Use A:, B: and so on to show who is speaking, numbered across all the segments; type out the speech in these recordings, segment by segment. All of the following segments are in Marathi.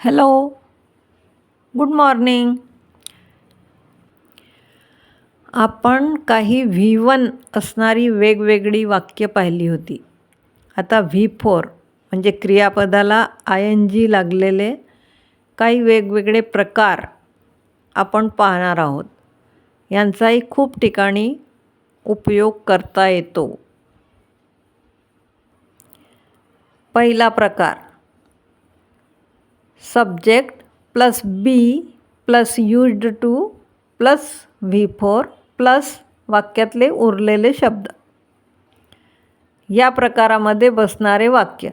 A: हॅलो गुड मॉर्निंग आपण काही व्ही वन असणारी वेगवेगळी वाक्य पाहिली होती. आता व्ही फोर म्हणजे क्रियापदाला आय एन जी लागलेले काही वेगवेगळे प्रकार आपण पाहणार आहोत. यांचाही खूप ठिकाणी उपयोग करता येतो. पहिला प्रकार subject plus B plus used to plus V four plus वाक्यातले उरलेले शब्द. या प्रकारामध्ये बसणारे वाक्य.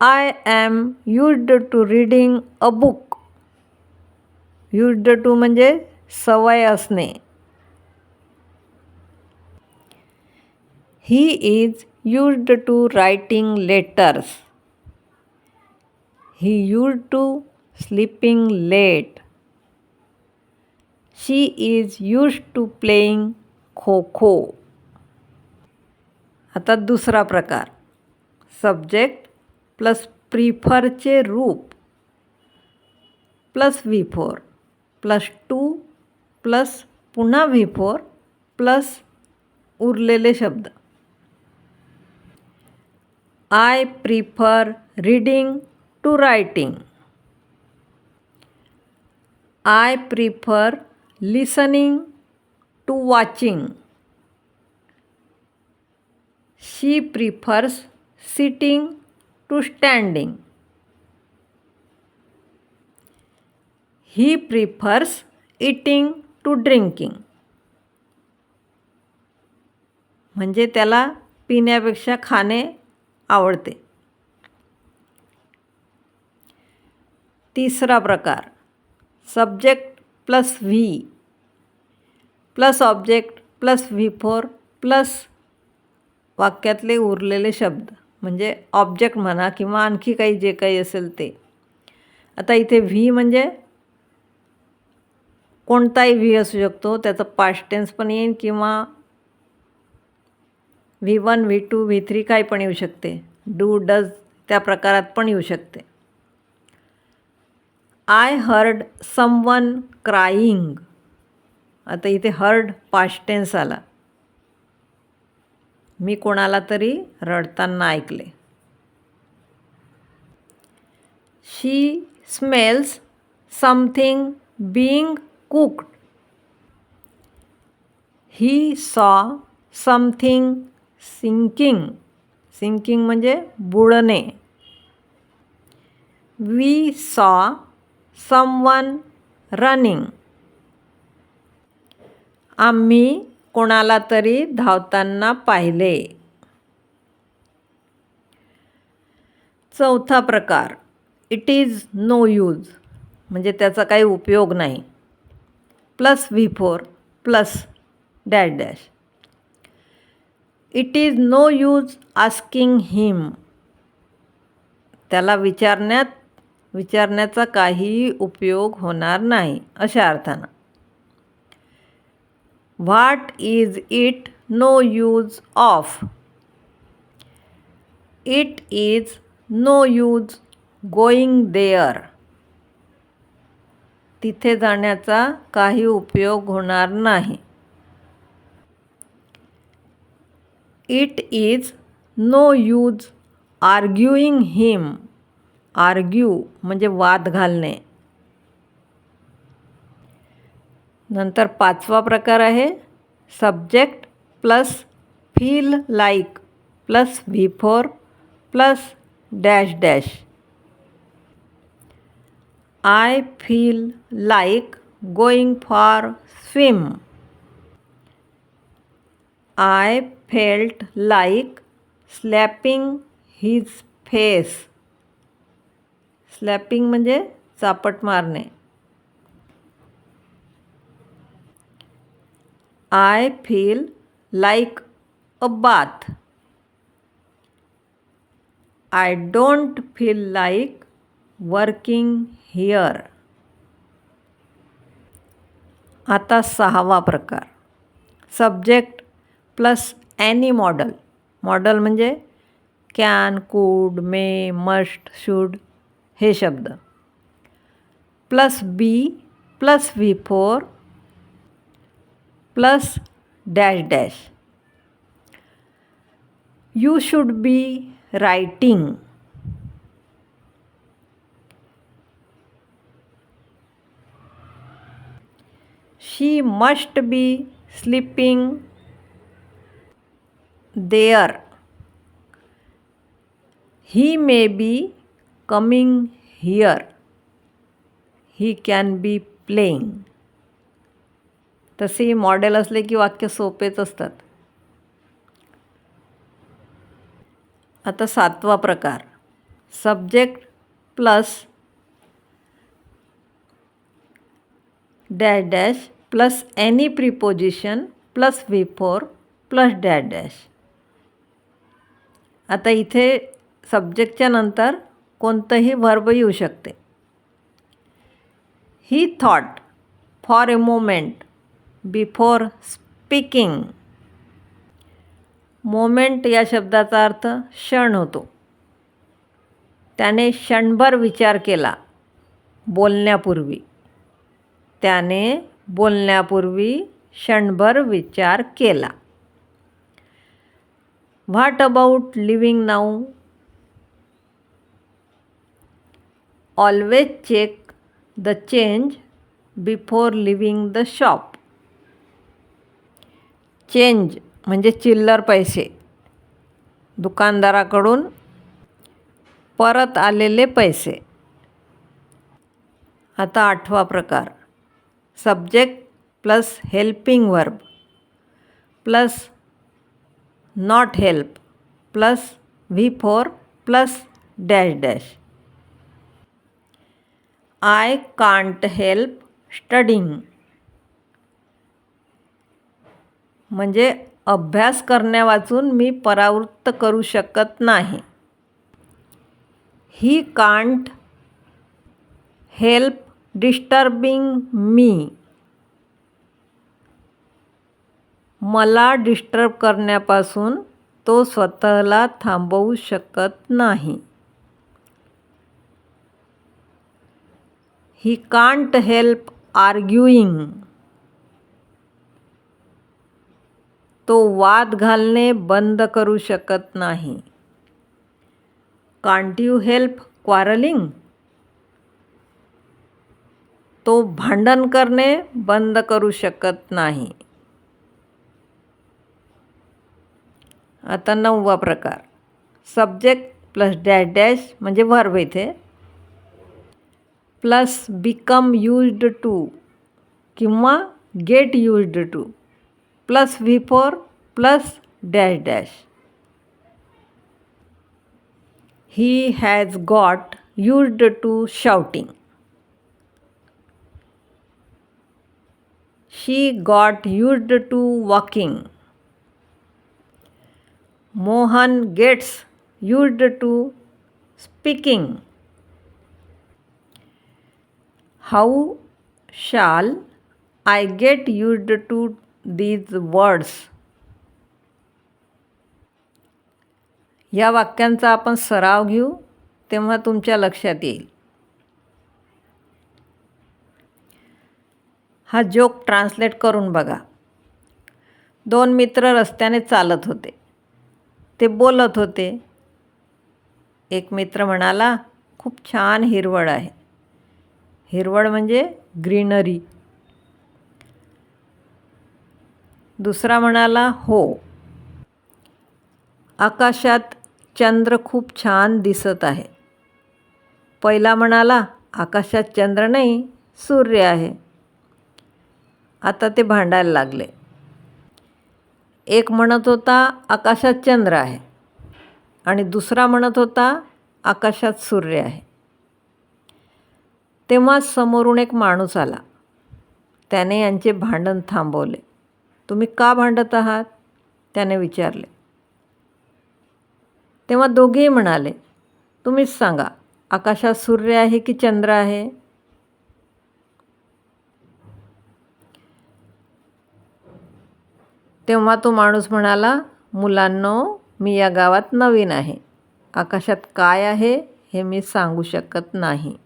A: I am used to reading a book used to म्हणजे सवय असणे. He is used to writing letters he use to sleeping late she is use to playing kho kho आता दुसरा प्रकार. सब्जेक्ट प्लस प्रिफरचे रूप. Plus V four plus to plus पुन्हा व्ही फोर प्लस उरलेले शब्द. I prefer reading to writing I prefer listening to watching she prefers sitting to standing he prefers eating to drinking म्हणजे त्याला पिण्यापेक्षा खाणे आवडते. तिसरा प्रकार subject plus V plus object plus V four plus वाक्यातले उरलेले शब्द म्हणजे ऑब्जेक्ट म्हणा किंवा आणखी काही जे काही असेल ते. आता इथे व्ही म्हणजे कोणताही व्ही असू शकतो त्याचं पास्ट टेन्स पण येईल किंवा V one V two V three काय पण येऊ शकते. डू डज त्या प्रकारात पण येऊ शकते. I heard someone crying. आता इथे हर्ड पाश्टेन्स आला. मी कोणाला तरी रडताना ऐकले. She smells something being cooked he saw something sinking sinking म्हणजे बुडणे. वी सॉ समवन रनिंग आम्ही कोणाला तरी धावताना पाहिले. चौथा प्रकार. इट इज नो यूज म्हणजे त्याचा काही उपयोग नाही. Plus V four plus dash dash it is no use asking him त्याला विचारण्यात विचारण्याचा काहीही उपयोग होणार नाही अशा अर्थानं. What is it no use of it is no use going there तिथे जाण्याचा काही उपयोग होणार नाही. It is no use arguing him argue म्हणजे वाद घालणे. नंतर पाचवा प्रकार आहे subject plus feel like plus V four plus dash dash I feel like going for swim I felt like slapping his face slapping म्हणजे चापट मारणे. I feel like a bath I don't feel like working here आता सहावा प्रकार. Subject plus any modal modal म्हणजे can could may must should हे शब्द। Plus be plus V four plus dash dash. You should be writing she must be sleeping there he may be coming here he can be playing तसे मॉडेल असले की वाक्य सोपेच असतात. आता सातवा प्रकार. Subject plus dash dash plus any preposition plus V four plus dash dash. आता इथे सब्जेक्टच्या नंतर कोणतंही वर्ब येऊ शकते. He thought for a moment before speaking moment या शब्दाचा अर्थ क्षण होतो. त्याने क्षणभर विचार केला बोलण्यापूर्वी. त्याने बोलण्यापूर्वी क्षणभर विचार केला. What about living now always check the change before living the shop change म्हणजे चिल्लर पैसे. दुकानदाराकडून परत आलेले पैसे. आता आठवा प्रकार. Subject plus helping verb plus not help plus V four plus dash dash I can't help studying. म्हणजे अभ्यास करण्यावाचून मी परावृत्त करू शकत नाही. He can't help disturbing me. मला डिस्टर्ब करण्यापासून तो स्वतःला थांबवू शकत नाही. ही कांट हेल्प आर्ग्युईंग तो वाद घालणे बंद करू शकत नाही. कांट यू हेल्प क्वारलिंग तो भांडण करणे बंद करू शकत नाही. आता नववा प्रकार. सब्जेक्ट प्लस डॅश डॅश म्हणजे वर्ब इथे प्लस बिकम यूज्ड टू किंवा get used to plus V four plus dash dash he has got used to shouting she got used to walking Mohan gets used to speaking how shall I get used to these words. या वाक्यांचा आपण सराव घेऊ तेव्हा तुमच्या लक्षात येईल. हा जोक ट्रान्सलेट करून बघा. दोन मित्र रस्त्याने चालत होते. ते बोलत होते. एक मित्र म्हणाला खूप छान हिरवळ आहे. हिरवळ म्हणजे ग्रीनरी. दुसरा म्हणाला हो. आकाशात चंद्र खूप छान दिसत आहे. पहिला म्हणाला आकाशात चंद्र नाही सूर्य आहे. आता ते भांडायला लागले. एक म्हणत होता आकाशात चंद्र आहे. आणि दुसरा म्हणत होता आकाशात सूर्य आहे. तेव्हा समोरून एक माणूस आला. त्याने यांचे भांडण थांबवले. तुम्ही का भांडत आहात? त्याने विचारले. तेव्हा दोघेही म्हणाले तुम्हीच सांगा आकाशात सूर्य आहे की चंद्र आहे? तेव्हा तो माणूस म्हणाला मुलांनो मी या गावात नवीन आहे. आकाशात काय आहे हे मी सांगू शकत नाही.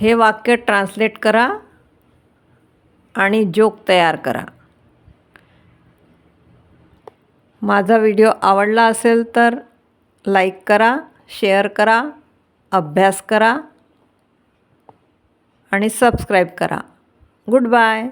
A: हे वाक्य ट्रान्सलेट करा आणि जोक तयार करा. माझा व्हिडिओ आवडला असेल तर लाईक करा शेअर करा अभ्यास करा आणि सबस्क्राईब करा. Good bye